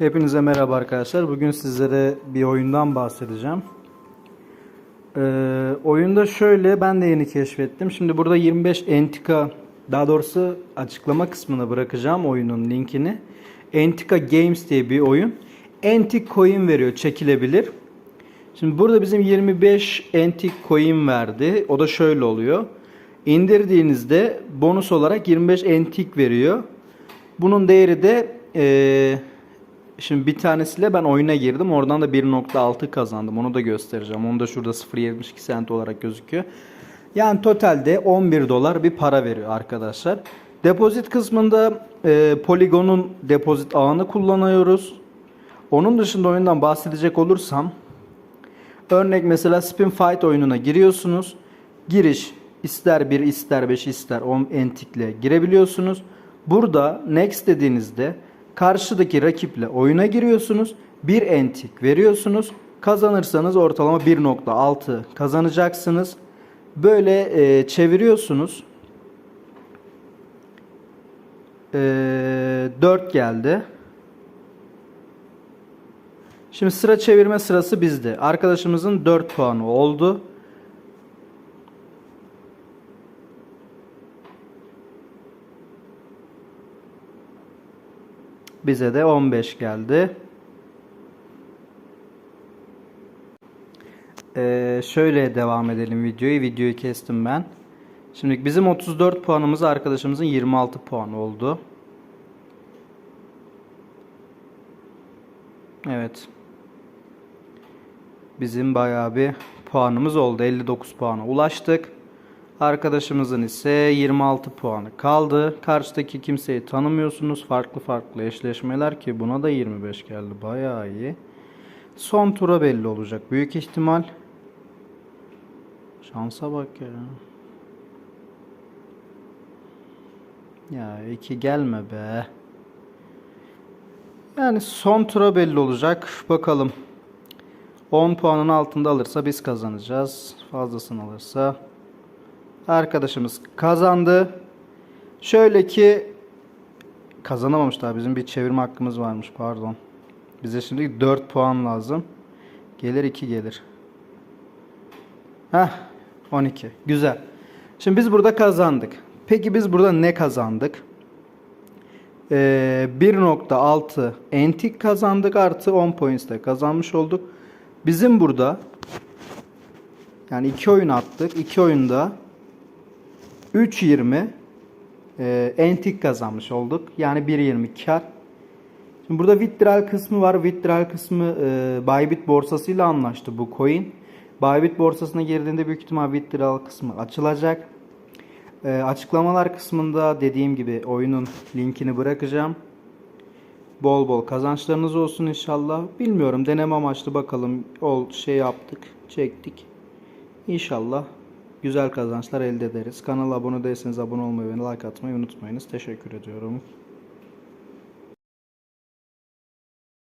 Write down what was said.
Hepinize merhaba arkadaşlar. Bugün sizlere bir oyundan bahsedeceğim. Ee, oyunda şöyle ben de yeni keşfettim. Şimdi burada 25 entika daha doğrusu açıklama kısmına bırakacağım oyunun linkini. Entika Games diye bir oyun. Antik coin veriyor çekilebilir. Şimdi burada bizim 25 antik coin verdi. O da şöyle oluyor. İndirdiğinizde bonus olarak 25 antik veriyor. Bunun değeri de eee, şimdi bir tanesiyle ben oyuna girdim. Oradan da 1.6 kazandım. Onu da göstereceğim. Onu da şurada 0.72 cent olarak gözüküyor. Yani totalde 11 dolar bir para veriyor arkadaşlar. Depozit kısmında eee Polygon'un depozit ağını kullanıyoruz. Onun dışında oyundan bahsedecek olursam Örnek mesela Spin Fight oyununa giriyorsunuz. Giriş ister 1 ister 5 ister 10 entikle girebiliyorsunuz. Burada next dediğinizde karşıdaki rakiple oyuna giriyorsunuz. Bir entik veriyorsunuz. Kazanırsanız ortalama 1.6 kazanacaksınız. Böyle e, çeviriyorsunuz. E, 4 geldi. Şimdi sıra çevirme sırası bizde. Arkadaşımızın 4 puanı oldu. Bize de 15 geldi. Ee, şöyle devam edelim videoyu. Videoyu kestim ben. Şimdi bizim 34 puanımız arkadaşımızın 26 puan oldu. Evet. Bizim bayağı bir puanımız oldu. 59 puana ulaştık. Arkadaşımızın ise 26 puanı kaldı. Karşıdaki kimseyi tanımıyorsunuz. Farklı farklı eşleşmeler ki buna da 25 geldi. Bayağı iyi. Son tura belli olacak. Büyük ihtimal. Şansa bak ya. Ya iki gelme be. Yani son tura belli olacak. Bakalım. 10 puanın altında alırsa biz kazanacağız. Fazlasını alırsa arkadaşımız kazandı. Şöyle ki kazanamamış daha bizim bir çevirme hakkımız varmış pardon. Bize şimdi 4 puan lazım. Gelir 2 gelir. Heh 12. Güzel. Şimdi biz burada kazandık. Peki biz burada ne kazandık? Ee, 1.6 entik kazandık artı 10 points de kazanmış olduk. Bizim burada yani iki oyun attık. İki oyunda 3.20 e, entik kazanmış olduk. Yani 1.20 kar. Şimdi burada withdrawal kısmı var. Withdrawal kısmı e, Bybit borsasıyla anlaştı bu coin. Bybit borsasına girdiğinde büyük ihtimal withdrawal kısmı açılacak. E, açıklamalar kısmında dediğim gibi oyunun linkini bırakacağım. Bol bol kazançlarınız olsun inşallah. Bilmiyorum deneme amaçlı bakalım. Ol şey yaptık, çektik. İnşallah güzel kazançlar elde ederiz. Kanala abone değilseniz abone olmayı ve like atmayı unutmayınız. Teşekkür ediyorum.